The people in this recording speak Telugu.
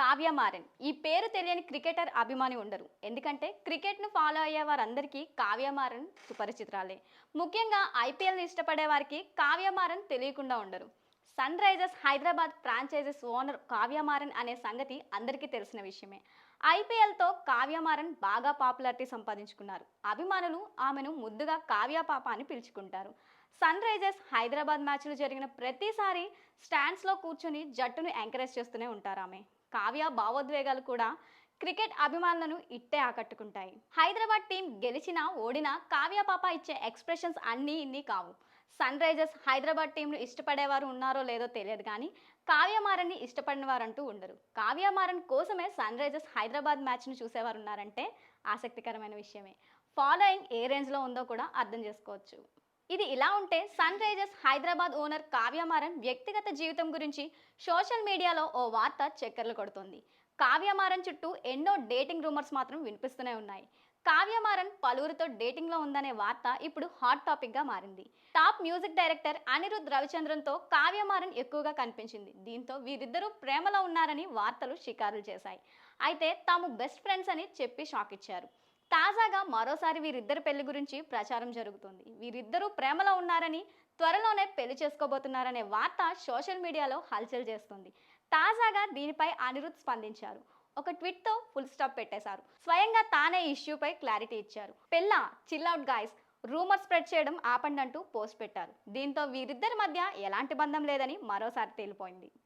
కావ్య మారన్ ఈ పేరు తెలియని క్రికెటర్ అభిమాని ఉండరు. ఎందుకంటే క్రికెట్ను ఫాలో అయ్యే వారందరికీ కావ్య మారన్ సుపరిచితురాలే. ముఖ్యంగా ఐపీఎల్ని ఇష్టపడే వారికి కావ్య మారన్ తెలియకుండా ఉండరు. Sunrisers Hyderabad franchises owner Kavya Maran అనే సంగతి అందరికీ తెలిసిన విషయమే. ఐపీఎల్తో కావ్యమారన్ బాగా పాపులారిటీ సంపాదించుకున్నారు. అభిమానులు ఆమెను ముద్దుగా కావ్య పాప అని పిలుచుకుంటారు. సన్ రైజర్స్ హైదరాబాద్ మ్యాచ్లు జరిగిన ప్రతిసారి స్టాండ్స్లో కూర్చొని జట్టును ఎంకరేజ్ చేస్తూనే ఉంటారు ఆమె. కావ్య భావోద్వేగాలు కూడా క్రికెట్ అభిమానులను ఇట్టే ఆకట్టుకుంటాయి. హైదరాబాద్ టీం గెలిచినా ఓడినా కావ్య పాప ఇచ్చే ఎక్స్ప్రెషన్స్ అన్నీ ఇన్ని కావు. సన్ రైజర్స్ హైదరాబాద్ టీంను ఇష్టపడేవారు ఉన్నారో లేదో తెలియదు కానీ కావ్యమారన్ని ఇష్టపడిన వారంటూ ఉండరు. కావ్యమారన్ కోసమే సన్ రైజర్స్ హైదరాబాద్ మ్యాచ్ను చూసేవారు ఉన్నారంటే ఆసక్తికరమైన విషయమే. ఫాలోయింగ్ ఏ రేంజ్లో ఉందో కూడా అర్థం చేసుకోవచ్చు. ఇది ఇలా ఉంటే Sunrisers Hyderabad owner Kavya Maran వ్యక్తిగత జీవితం గురించి సోషల్ మీడియాలో ఓ వార్త చక్కర్లు కొడుతుంది. కావ్యమారన్ చుట్టూ ఎన్నో డేటింగ్ రూమర్స్ మాత్రం వినిపిస్తూనే ఉన్నాయి. కావ్యమారన్ పలువురితో డేటింగ్లో ఉందనే వార్త ఇప్పుడు హాట్ టాపిక్గా మారింది. టాప్ మ్యూజిక్ డైరెక్టర్ అనిరుద్ రవిచంద్రన్తో కావ్యమారన్ ఎక్కువగా కనిపించింది. దీంతో వీరిద్దరూ ప్రేమలో ఉన్నారని వార్తలు షికారులు చేశాయి. అయితే తాము బెస్ట్ ఫ్రెండ్స్ అని చెప్పి షాక్ ఇచ్చారు. తాజాగా మరోసారి వీరిద్దరి పెళ్ళి గురించి ప్రచారం జరుగుతుంది. వీరిద్దరూ ప్రేమలో ఉన్నారని త్వరలోనే పెళ్ళి చేసుకోబోతున్నారనే వార్త సోషల్ మీడియాలో హల్చల్ చేస్తుంది. తాజాగా దీనిపై అనిరుద్ స్పందించారు. ఒక ట్వీట్తో ఫుల్ స్టాప్ పెట్టేశారు. స్వయంగా తానే ఇష్యూపై క్లారిటీ ఇచ్చారు. పెళ్ళ చిల్అవుట్ గాయస్ రూమర్ స్ప్రెడ్ చేయడం ఆపండి అంటూ పోస్ట్ పెట్టారు. దీంతో వీరిద్దరి మధ్య ఎలాంటి బంధం లేదని మరోసారి తేలిపోయింది.